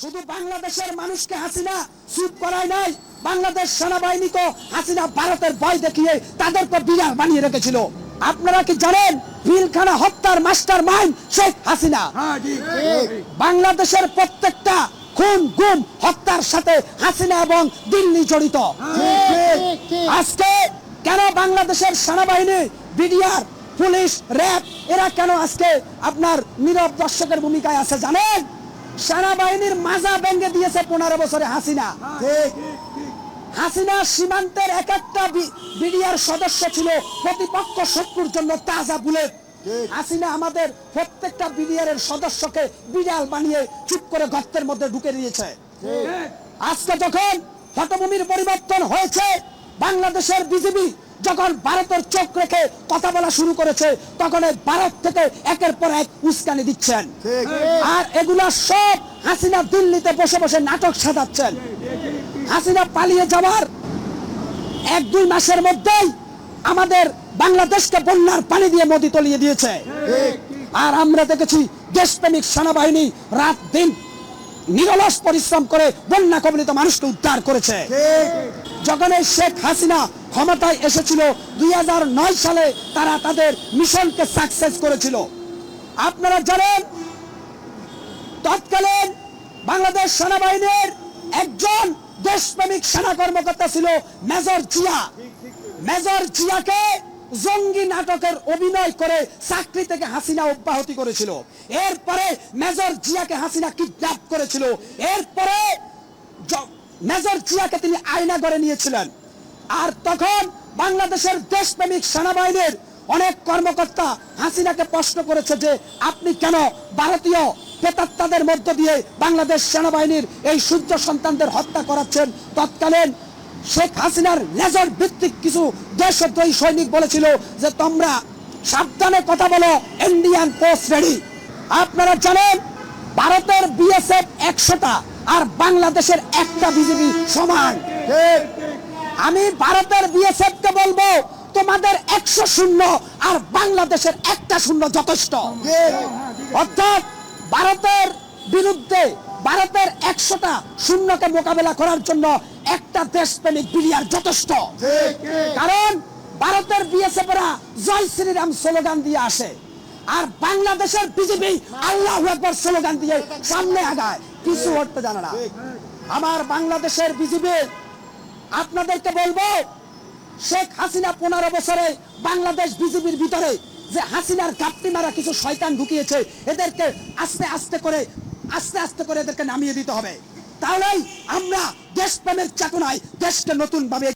শুধু বাংলাদেশের মানুষকে হাসিনা চুপ করায় নাই বাংলাদেশ সেনাবাহিনীকে হাসিনা ভারতের ভয় দেখিয়ে তাদেরকে বিরাট বানিয়ে রেখেছিল। আপনারা কি জানেন পিলখানা হত্যার মাস্টার মাইন্ড শেখ হাসিনা? বাংলাদেশের প্রত্যেকটা খুন গুম হত্যার সাথে হাসিনা এবং দিল্লি জড়িত। আজকে কেন বাংলাদেশের সেনাবাহিনী বিডিআর পুলিশ র্যাব এরা কেন আজকে আপনার নীরব দর্শকের ভূমিকায় আছে জানেন? সেনাবাহিনীর মাজা ভেঙে দিয়েছে পনেরো বছরে হাসিনা। হাসিনা সীমান্তের এক একটা বিডিআর সদস্য ছিল প্রতিপক্ষ শত্রুর জন্য তাজা বুলেট। হাসিনা আমাদের প্রত্যেকটা বিডিআর এর সদস্যকে বিড়াল বানিয়ে চুপ করে গর্তের মধ্যে ঢুকে দিয়েছে। আজকে যখন পটভূমির পরিবর্তন হয়েছে বাংলাদেশের বিজেপি যখন ভারতের চোখ রেখে কথা বলা শুরু করেছে তখন এই ভারত থেকে একের পর এক উস্কানি দিচ্ছেন। আর এগুলা সব হাসিনা দিল্লিতে বসে বসে নাটক সাজাচ্ছেন। হাসিনা পালিয়ে যাওয়ার এক দুই মাসের মধ্যেই আমাদের বাংলাদেশকে বন্যার পানি দিয়ে মোদি তলিয়ে দিয়েছে। আর আমরা দেখেছি দেশপ্রেমিক সেনাবাহিনী রাত দিন নিরলস পরিশ্রম করে বন্যা কবলিত মানুষকে উদ্ধার করেছে। যখন এই শেখ হাসিনা ক্ষমতায় এসেছিল দুই হাজার নয় সালে তারা তাদের মিশনকে সাকসেস করেছিল। আপনারা জানেন, তৎকালীন বাংলাদেশ সেনাবাহিনীর একজন দেশপ্রেমিক সেনা কর্মকর্তা ছিল মেজর জিয়া। মেজর জিয়াকে জঙ্গি নাটকের অভিনয় করে চাকরি থেকে হাসিনা অব্যাহতি করেছিল। এরপরে মেজর জিয়াকে হাসিনা কিডন্যাপ করেছিল। এরপরে মেজর জিয়াকে তিনি আয়না করে নিয়েছিলেন। আর তখন বাংলাদেশের দেশপ্রেমিক সেনাবাহিনীর অনেক কর্মকর্তা হাসিনাকে প্রশ্ন করেছে যে, আপনি কেন ভারতীয় প্রেতাত্মাদের মধ্য দিয়ে বাংলাদেশ সেনাবাহিনীর এই সূর্য সন্তানদের হত্যা করাচ্ছেন? তৎকালীন শেখ হাসিনার লেজার ভিত্তিক কিছু দেশদ্রোহী সৈনিক বলেছিল যে, তোমরা সাবধানে কথা বলো, ইন্ডিয়ান পোস্ট রেডি। আপনারা জানেন, ভারতের বিএসএফ একশোটা আর বাংলাদেশের একটা বিজেপি সমান। আমি ভারতের বিএসএফ কে বলব, তোমাদের একশো শূন্য আর বাংলাদেশের একটা শূন্য যথেষ্ট। অর্থাৎ ভারতের বিরুদ্ধে ভারতের একশোটা শূন্যকে মোকাবেলা করার জন্য একটা দেশপ্রেমিক বিলিয়ার যথেষ্ট। কারণ ভারতের বিএসএফ এরা জয় শ্রীরাম স্লোগান দিয়ে আসে, আর বাংলাদেশের বিজেপি আল্লাহ একবার স্লোগান দিয়ে সামনে আগায়। কিছু করতে জানে না আমার বাংলাদেশের বিজেপি আপনাদেরকে বলব, শেখ হাসিনা পনেরো বছরে বাংলাদেশ বিজেপির ভিতরে যে হাসিনার গাপটি মারা কিছু শয়তান ঢুকিয়েছে, এদেরকে আস্তে আস্তে করে, আস্তে আস্তে করে এদেরকে নামিয়ে দিতে হবে। তাহলেই আমরা দেশপ্রেমের চেতনায় দেশকে নতুন ভাবে